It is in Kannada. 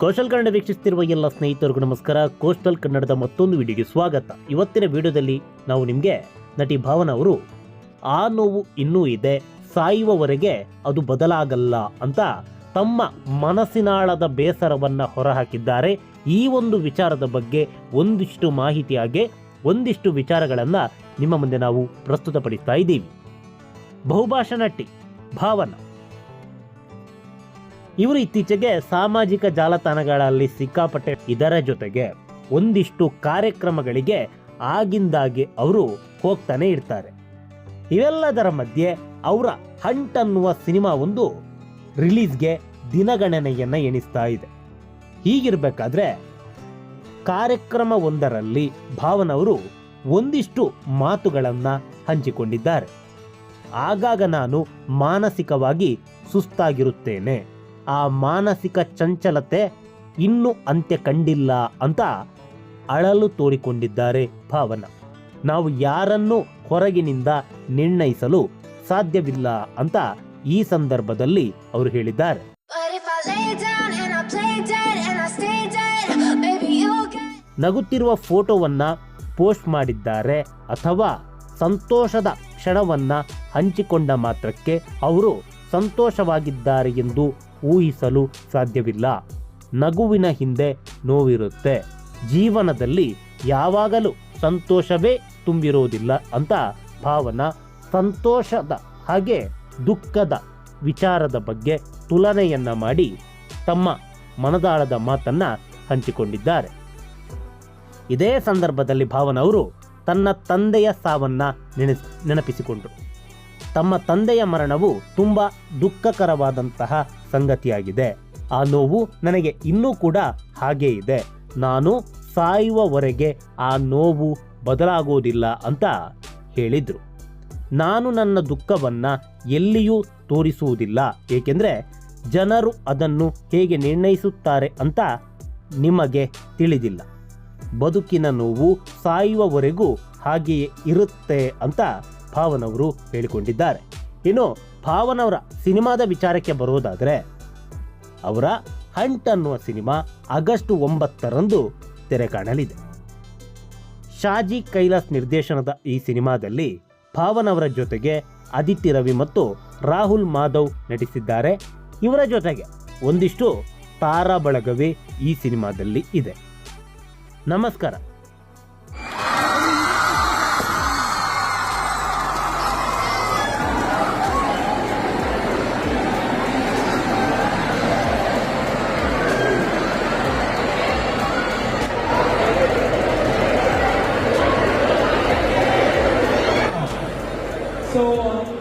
ಕೋಸ್ಟಲ್ ಕನ್ನಡ ವೀಕ್ಷಿಸುತ್ತಿರುವ ಎಲ್ಲ ಸ್ನೇಹಿತರಿಗೂ ನಮಸ್ಕಾರ. ಕೋಸ್ಟಲ್ ಕನ್ನಡದ ಮತ್ತೊಂದು ವಿಡಿಯೋಗೆ ಸ್ವಾಗತ. ಇವತ್ತಿನ ವಿಡಿಯೋದಲ್ಲಿ ನಾವು ನಿಮಗೆ ನಟಿ ಭಾವನ ಅವರು, ಆ ನೋವು ಇನ್ನೂ ಇದೆ, ಸಾಯುವವರೆಗೆ ಅದು ಬದಲಾಗಲ್ಲ ಅಂತ ತಮ್ಮ ಮನಸ್ಸಿನಾಳದ ಬೇಸರವನ್ನು ಹೊರಹಾಕಿದ್ದಾರೆ. ಈ ಒಂದು ವಿಚಾರದ ಬಗ್ಗೆ ಒಂದಿಷ್ಟು ಮಾಹಿತಿಯಾಗೆ, ಒಂದಿಷ್ಟು ವಿಚಾರಗಳನ್ನು ನಿಮ್ಮ ಮುಂದೆ ನಾವು ಪ್ರಸ್ತುತಪಡಿಸ್ತಾ ಇದ್ದೀವಿ. ಬಹುಭಾಷಾ ನಟಿ ಭಾವನ ಇವರು ಇತ್ತೀಚೆಗೆ ಸಾಮಾಜಿಕ ಜಾಲತಾಣಗಳಲ್ಲಿ ಸಿಕ್ಕಾಪಟ್ಟೆ ಇದರ ಜೊತೆಗೆ ಒಂದಿಷ್ಟು ಕಾರ್ಯಕ್ರಮಗಳಿಗೆ ಆಗಿಂದಾಗೆ ಅವರು ಹೋಗ್ತಾನೆ ಇರ್ತಾರೆ. ಇವೆಲ್ಲದರ ಮಧ್ಯೆ ಅವರ ಹಂಟ್ ಅನ್ನುವ ಸಿನಿಮಾ ಒಂದು ರಿಲೀಸ್ಗೆ ದಿನಗಣನೆಯನ್ನ ಎಣಿಸ್ತಾ ಇದೆ. ಹೀಗಿರಬೇಕಾದ್ರೆ ಕಾರ್ಯಕ್ರಮ ಒಂದರಲ್ಲಿ ಭಾವನ್ ಅವರು ಒಂದಿಷ್ಟು ಮಾತುಗಳನ್ನು ಹಂಚಿಕೊಂಡಿದ್ದಾರೆ. ಆಗಾಗ ನಾನು ಮಾನಸಿಕವಾಗಿ ಸುಸ್ತಾಗಿರುತ್ತೇನೆ. ಆ ಮಾನಸಿಕ ಚಂಚಲತೆ ಇನ್ನೂ ಅಂತ್ಯ ಕಂಡಿಲ್ಲ ಅಂತ ಅಳಲು ತೋಡಿಕೊಂಡಿದ್ದಾರೆ ಭಾವನ ನಾವು ಯಾರನ್ನು ಹೊರಗಿನಿಂದ ನಿರ್ಣಯಿಸಲು ಸಾಧ್ಯವಿಲ್ಲ ಅಂತ ಈ ಸಂದರ್ಭದಲ್ಲಿ ಅವರು ಹೇಳಿದ್ದಾರೆ. ನಗುತ್ತಿರುವ ಫೋಟೋವನ್ನ ಪೋಸ್ಟ್ ಮಾಡಿದ್ದಾರೆ ಅಥವಾ ಸಂತೋಷದ ಕ್ಷಣವನ್ನ ಹಂಚಿಕೊಂಡ ಮಾತ್ರಕ್ಕೆ ಅವರು ಸಂತೋಷವಾಗಿದ್ದಾರೆ ಎಂದು ಊಹಿಸಲು ಸಾಧ್ಯವಿಲ್ಲ. ನಗುವಿನ ಹಿಂದೆ ನೋವಿರುತ್ತೆ. ಜೀವನದಲ್ಲಿ ಯಾವಾಗಲೂ ಸಂತೋಷವೇ ತುಂಬಿರೋದಿಲ್ಲ ಅಂತ ಭಾವನ ಸಂತೋಷದ ಹಾಗೆ ದುಃಖದ ವಿಚಾರದ ಬಗ್ಗೆ ತುಲನೆಯನ್ನ ಮಾಡಿ ತಮ್ಮ ಮನದಾಳದ ಮಾತನ್ನ ಹಂಚಿಕೊಂಡಿದ್ದಾರೆ. ಇದೇ ಸಂದರ್ಭದಲ್ಲಿ ಭಾವನ ಅವರು ತನ್ನ ತಂದೆಯ ಸಾವನ್ನ ನೆನೆಸ್ ನೆನಪಿಸಿಕೊಂಡರು. ತಮ್ಮ ತಂದೆಯ ಮರಣವು ತುಂಬ ದುಃಖಕರವಾದಂತಹ ಸಂಗತಿಯಾಗಿದೆ. ಆ ನೋವು ನನಗೆ ಇನ್ನೂ ಕೂಡ ಹಾಗೇ ಇದೆ. ನಾನು ಸಾಯುವವರೆಗೆ ಆ ನೋವು ಬದಲಾಗೋದಿಲ್ಲ ಅಂತ ಹೇಳಿದ್ರು. ನಾನು ನನ್ನ ದುಃಖವನ್ನ ಎಲ್ಲಿಯೂ ತೋರಿಸುವುದಿಲ್ಲ, ಏಕೆಂದರೆ ಜನರು ಅದನ್ನು ಹೇಗೆ ನಿರ್ಣಯಿಸುತ್ತಾರೆ ಅಂತ ನಿಮಗೆ ತಿಳಿದಿಲ್ಲ. ಬದುಕಿನ ನೋವು ಸಾಯುವವರೆಗೂ ಹಾಗೆಯೇ ಇರುತ್ತೆ ಅಂತ ಭಾವನವರು ಹೇಳಿಕೊಂಡಿದ್ದಾರೆ. ಇನ್ನು ಭಾವನವರ ಸಿನಿಮಾದ ವಿಚಾರಕ್ಕೆ ಬರೋದಾದರೆ ಅವರ ಹಂಟ್ ಅನ್ನುವ ಸಿನಿಮಾ ಆಗಸ್ಟ್ ಒಂಬತ್ತರಂದು ತೆರೆ ಕಾಣಲಿದೆ. ಶಾಜಿ ಕೈಲಾಸ್ ನಿರ್ದೇಶನದ ಈ ಸಿನಿಮಾದಲ್ಲಿ ಭಾವನವರ ಜೊತೆಗೆ ಅದಿತಿ ರವಿ ಮತ್ತು ರಾಹುಲ್ ಮಾಧವ್ ನಟಿಸಿದ್ದಾರೆ. ಇವರ ಜೊತೆಗೆ ಒಂದಿಷ್ಟು ತಾರಾ ಬಳಗವೇ ಈ ಸಿನಿಮಾದಲ್ಲಿ ಇದೆ. ನಮಸ್ಕಾರ. So,